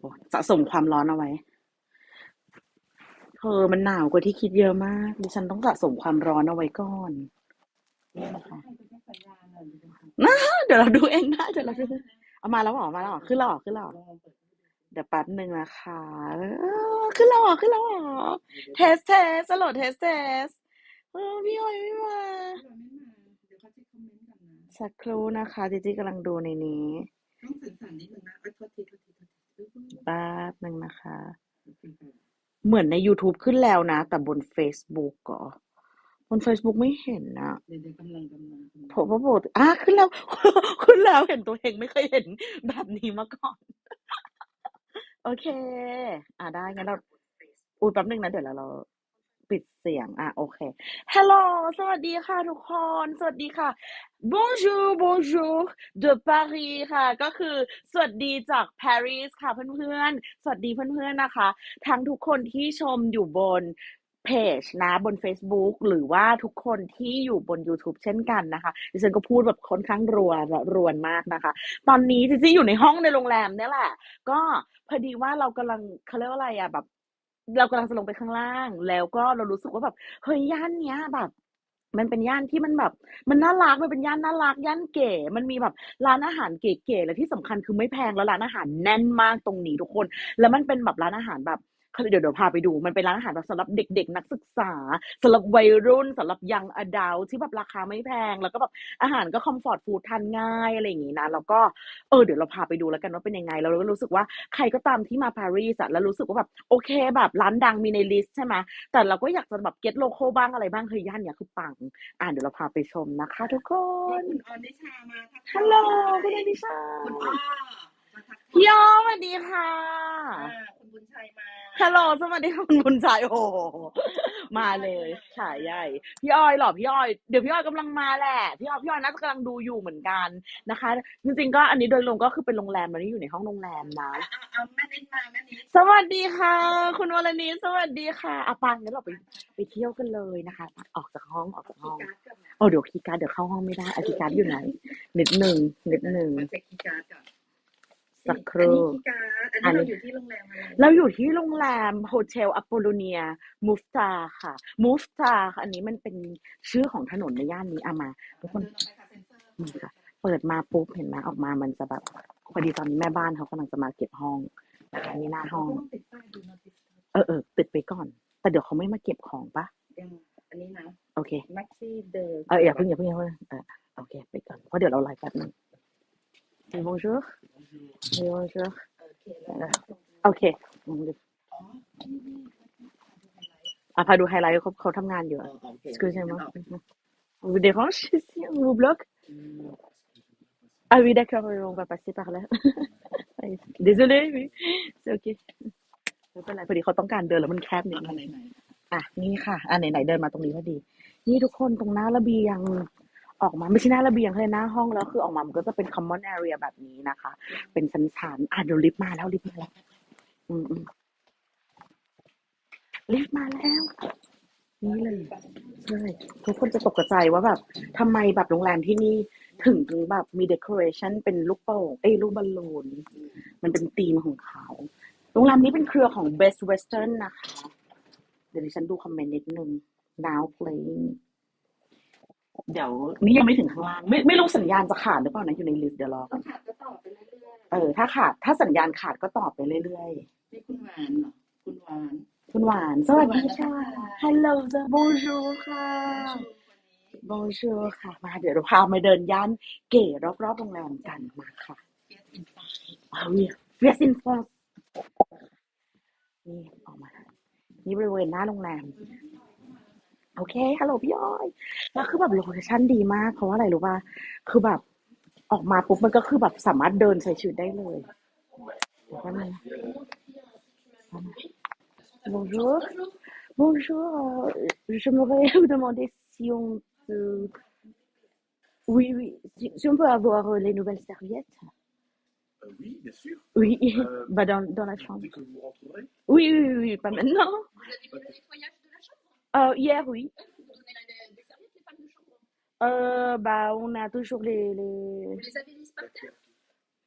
โอ้สะสมความร้อนเอาไว้ เธอมันหนาวกว่าที่คิดเยอะมาก ดิฉันต้องสะสมความร้อนเอาไว้ก่อนนี่นะคะเดี๋ยวเราดูเองได้เดี๋ยวเราดูเอามาแล้วเหรอมาแล้วเหรอขึ้นแล้วเหรอขึ้นแล้วเหรอเดี๋ยวแป๊บหนึ่งนะคะเออขึ้นแล้วเหรอขึ้นแล้วเหรอเทสเทสสโหลดเทสเทสเออพี่ออยไม่มาเดี๋ยวเขาจะคอมเมนต์กันนะสักครู่นะคะจีจีกำลังดูในนี้ต้องสั่นๆนิดนึงนะเอ้ยโทษทีโทษทีโทษที แป๊บหนึ่งนะคะ เหมือนใน YouTube ขึ้นแล้วนะ แต่บน Facebook ก็บน Facebook ไม่เห็นนะเดี๋ยวเดี๋ยวกำลังกำลังกำลังผมว่าโบทอะขึ้นแล้ว ขึ้นแล้วเห็นตัวเองไม่เคยเห็นแบบนี้มาก่อน โอเค อะได้งั้นเรา อุ้ยแป๊บนึงนะ เดี๋ยวเราเรา ปิดเสียง อะ โอเค Hello สวัสดีค่ะทุกคน สวัสดีค่ะ Bonjour Bonjour de Paris ค่ะ ก็คือสวัสดีจากปารีสค่ะเพื่อนๆ สวัสดีเพื่อนๆ นะคะ ทั้งทุกคนที่ชมอยู่บนเพจนะบน Facebook หรือว่าทุกคนที่อยู่บน YouTube เช่นกันนะคะดิฉันก็พูดแบบค่อนข้างรัวรวนมากนะคะ ตอนนี้จริงๆอยู่ในห้องในโรงแรมเนี่ยแหละ ก็พอดีว่าเรากำลังเขาเรียกว่าอะไรอะแบบ เรากำลังจะลงไปข้างล่าง แล้วก็เรารู้สึกว่าแบบเฮ้ยย่านเนี้ยแบบ มันเป็นย่านที่มันแบบ มันน่ารักมันเป็นย่านน่ารักย่านเก๋ มันมีแบบร้านอาหารเก๋ๆและที่สำคัญคือไม่แพงแล้วร้านอาหารแน่นมากตรงนี้ทุกคน แล้วมันเป็นแบบร้านอาหารแบบ เขาเดี๋ยวเดี๋ยวพาไปดูมันเป็นร้านอาหารแบบสำหรับเด็ก ๆ นักศึกษาสำหรับวัยรุ่นสำหรับยังอดัลที่แบบราคาไม่แพง แล้วก็แบบอาหารก็คอมฟอร์ตฟู้ดทานง่ายอะไรอย่างงี้นะแล้วก็เออเดี๋ยวเราพาไปดูแล้วกันว่าเป็นยังไงแล้วเราก็รู้สึกว่าใครก็ตามที่มาปารีสอะแล้วรู้สึกว่าแบบโอเคแบบร้านดังมีในลิสต์ใช่ไหมแต่เราก็อยากจะแบบเก็ตโลโก้บ้างอะไรบ้างเฮ้ยย่านเนี้ยคือปังอ่าเดี๋ยวเราพาไปชมนะคะ ทุกคมีนคุณออนนิชามาทักทายฮัลโหลคุณอนิชาคุณอ้อมาทักทายพี่อ้อสวัสดีค่ะ ฮัลโหลสวัสดีค่ะคุณบุญชัยโอ้โหมาเลยขายใหญ่พี่อ้อยหรอพี่อ้อยเดี๋ยวพี่อ้อยกำลังมาแหละพี่อ้อยพี่อ้อยน่าจะกำลังดูอยู่เหมือนกันนะคะ จริงๆก็อันนี้โดยรวมก็คือเป็นโรงแรมมันนี่อยู่ในห้องโรงแรมนะเอาแม่นิดมาแม่นิดสวัสดีค่ะ คุณวรณีสวัสดีค่ะอาปังงั้นเราไปไปเที่ยวกันเลยนะคะ ออกจากห้องออกจากห้องย์การ์ดก่อนนะโอ้เดี๋ยวคีย์การ์ดเดี๋ยวเข้าห้องไม่ได้อคีย์การ์ดอยู่ไหนนิดหนึ่งนิดหนึ่งมาเช็คคีย์การ์ดก่อน สักครู่อันนี้คีย์การ์ดอันนี้เราอยู่ที่โรงแรมอะไรเราอยู่ที่โรงแรมโฮเทลอ p โ l โลเนียมูฟตาค่ะมูฟตาอันนี้มันเป็นชื่อของถนนในย่านนี้เอามาทุกคนเดินออกไปค่ะเซ็นเซอร์นี่ค่ะเปิดมาปุ๊บเห็นไหมออกมามันจะแบบพอดีตอนนี้แม่บ้านเขากำลังจะมาเก็บห้องอันนี้หน้าห้องต้องติดป้ายดูโนติสเออเออติดไปก่อน แต่เดี๋ยวเขาไม่มาเก็บของปะยังอันนี้นะโอเคแม็กซี่เดินเอออย่าเพิ่งอย่าเพิ่งอย่าเพิ่งเออโอเคไปก่อนเพราะเดี๋ยวเราไลฟ์แป๊บนึง bonjour bonjour โอเคแล้วโอเคอ๋อนี่นี่อะพาดูไฮไลท์เขาเขาทำงานอยู่อ๋อะ Excusez-moi. Vous dérange ici On vous bloque Ah oui, d'accord, euh, on va passer par là. Désolé, oui. C'est ok. ไม่เป็นไรพอดีเขาต้องการเดินแล้วมันแคบนิดนึงอะนี่ค่ะ อะไหนๆเดินมาตรงนี้พอดี นี่ทุกคนตรงหน้าระเบียง ออกมาไม่ใช่หน้าระเบียงเลยหน้าห้องแล้วคือออกมามันก็จะเป็น common area แบบนี้นะคะ เป็นชั้นๆอะเดี๋ยวลิฟต์มาแล้วลิฟต์มาแล้วอืมอืมลิฟต์มาแล้ว นี่เลยใช่ทุกคนจะตกใจว่าแบบทำไมแบบโรงแรมที่นี่ถึงถึงแบบมีเด o r a t i o n เป็นลูกโป่งเอ้ยลูกบอลลูนมันเป็นธีมของเขา โรงแรมนี้เป็นเครือของ Best Western นะคะ เดี๋ยวดิฉันดูคอมเมนต์นิดนึง now playing เดี๋ยวนี่ยังไม่ถึงข้างล่างไม่ไม่รู้สัญญาณจะขาดหรือเปล่านะอยู่ในลิฟต์เดี๋ยวรอต้ก่อองนขาดก็ต่อไปเรื่อยเออถ้าขาดถ้าสัญญาณขาดก็ตอบไปเรื่อยๆนี่คุณหวานเหรอคุณหวานๆคุณหวานสวัสดีค่ะ Hello จ้ะ Bonjour ค่ะ Bonjour ค่ะมาเดี๋ยวเราพามาเดินย่านเก๋รอบๆโรงแรมกันมาค่ะเฟียสอินฟาเอาเนี่ยเวียสินฟอสนี่ออกมานี่บริเวณหน้าโรงแรม โอเค ฮัลโหลพี่อ้อย แล้วคือแบบโลเคชั่นดีมาก เพราะว่าอะไรรู้ป่ะ คือแบบออกมาปุ๊บมันก็คือแบบสามารถเดินใช้ชีวิตได้เลยเดี๋ยวแป๊บนึง Bonjour. Bonjour. euh, J'aimerais vous demander si on peut... Oui, oui. Si, si on peut avoir euh, les nouvelles serviettes. Euh, oui, bien sûr. Oui, Euh, bah dans, dans la chambre. Dès que vous rentrerez. Oui, oui, oui, oui, pas maintenant. Vous avez fait le nettoyage de la chambre Euh, hier, oui. Vous donnez la, des serviettes, les femmes de chambre Euh, bah, on a toujours les... les... Vous les avez mises par terre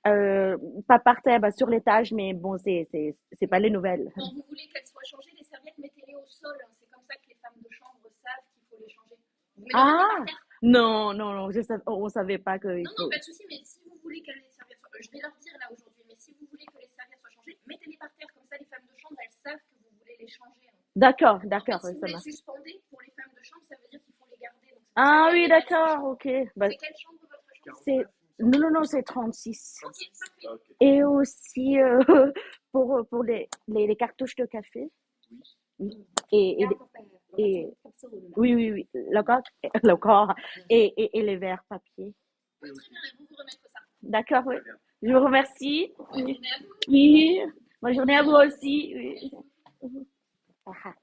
Euh, pas par terre, bah, sur l'étage, mais bon, c'est, c'est, c'est pas les nouvelles. Quand vous voulez qu'elles soient changées, les serviettes, mettez-les au sol. hein. C'est comme ça que les femmes de chambre savent qu'il faut les changer. Vous mettez Ah, par terre. non, non, non, je sav- on savait pas que il Non, faut. non, pas de souci, mais si vous voulez que les serviettes soient... Je vais leur dire là aujourd'hui, mais si vous voulez que les serviettes soient changées, mettez-les par terre. Comme ça, les femmes de chambre, elles savent que vous voulez les changer. D'accord, d'accord, si ça les marche. suspendez, pour les femmes de chambre, ça veut dire qu'il faut les garder. Donc, ça Ah oui, d'accord, ok. Bah, C'est quelle chambre votre chambre? Non, non, non, c'est 36. Ok, parfait. Ok. Et aussi, euh, pour, pour les, les, les cartouches de café. Oui. Et, et, et- ça, on oui, oui, oui, le corps, le corps et, et, et les verres papier. Oui, très bien, et vous vous remettre ça. D'accord, oui. Je vous remercie. Bonne journée à vous. Oui, bonne journée à vous aussi. Oui. Ah, ah.